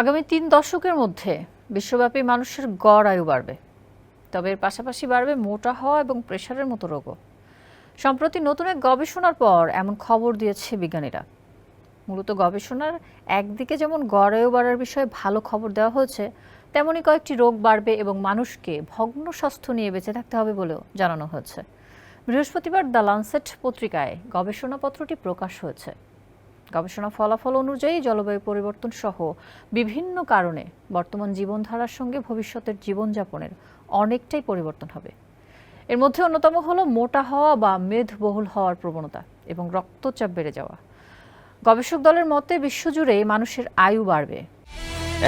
আগামী তিন দশকের মধ্যে বিশ্বব্যাপী মানুষের গড় আয়ু বাড়বে। তবে এর পাশাপাশি বাড়বে মোটা হওয়া এবং প্রেশারের মতো রোগও। সম্প্রতি নতুন এক গবেষণার পর এমন খবর দিয়েছে বিজ্ঞানীরা। মূলত গবেষণার একদিকে যেমন গড় আয়ু বাড়ার বিষয়ে ভালো খবর দেওয়া হয়েছে তেমনই কয়েকটি রোগ বাড়বে এবং মানুষকে ভগ্ন স্বাস্থ্য নিয়ে বেঁচে থাকতে হবে বলেও জানানো হয়েছে। বৃহস্পতিবার দ্য লানসেট পত্রিকায় গবেষণাপত্রটি প্রকাশ হয়েছে। গবেষণা ফলাফল অনুযায়ী জলবায়ু পরিবর্তন সহ বিভিন্ন কারণে বর্তমান জীবনধারার সঙ্গে ভবিষ্যতের জীবনযাপনের অনেকটাই পরিবর্তন হবে। এর মধ্যে অন্যতম হলো মোটা হওয়া বা মেদবহুল হওয়ার প্রবণতা এবং রক্তচাপ বেড়ে যাওয়া। গবেষক দলের মতে বিশ্বজুড়ে মানুষের আয়ু বাড়বে।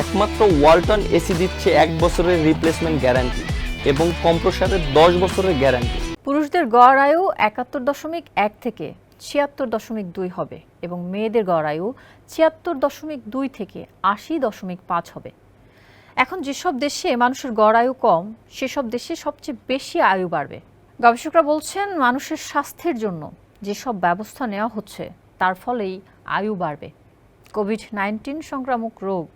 একমাত্র ওয়ালটন এসি দিচ্ছে এক বছরের রিপ্লেসমেন্ট গ্যারান্টি এবং কম্প্রসারের দশ বছরের গ্যারান্টি পুরুষদের গড় আয়ু একাত্তর দশমিক এক থেকে ছিয়াত্তর দশমিক দুই হবে এবং মেয়েদের গড় আয়ু ছিয়াত্তর দশমিক দুই থেকে আশি দশমিক পাঁচ হবে। এখন যেসব দেশে মানুষের গড় আয়ু কম, সেসব দেশে সবচেয়ে বেশি আয়ু বাড়বে। গবেষকরা বলছেন, মানুষের স্বাস্থ্যের জন্য যেসব ব্যবস্থা নেওয়া হচ্ছে, তার ফলেই আয়ু বাড়বে। কোভিড নাইন্টিন সংক্রামক রোগ,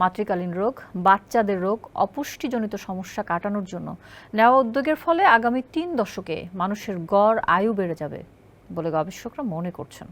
মাতৃকালীন রোগ, বাচ্চাদের রোগ, অপুষ্টিজনিত সমস্যা কাটানোর জন্য নেওয়া উদ্যোগের ফলে আগামী তিন দশকে মানুষের গড় আয়ু বেড়ে যাবে। বলে গবেষকরা মনে করছেন।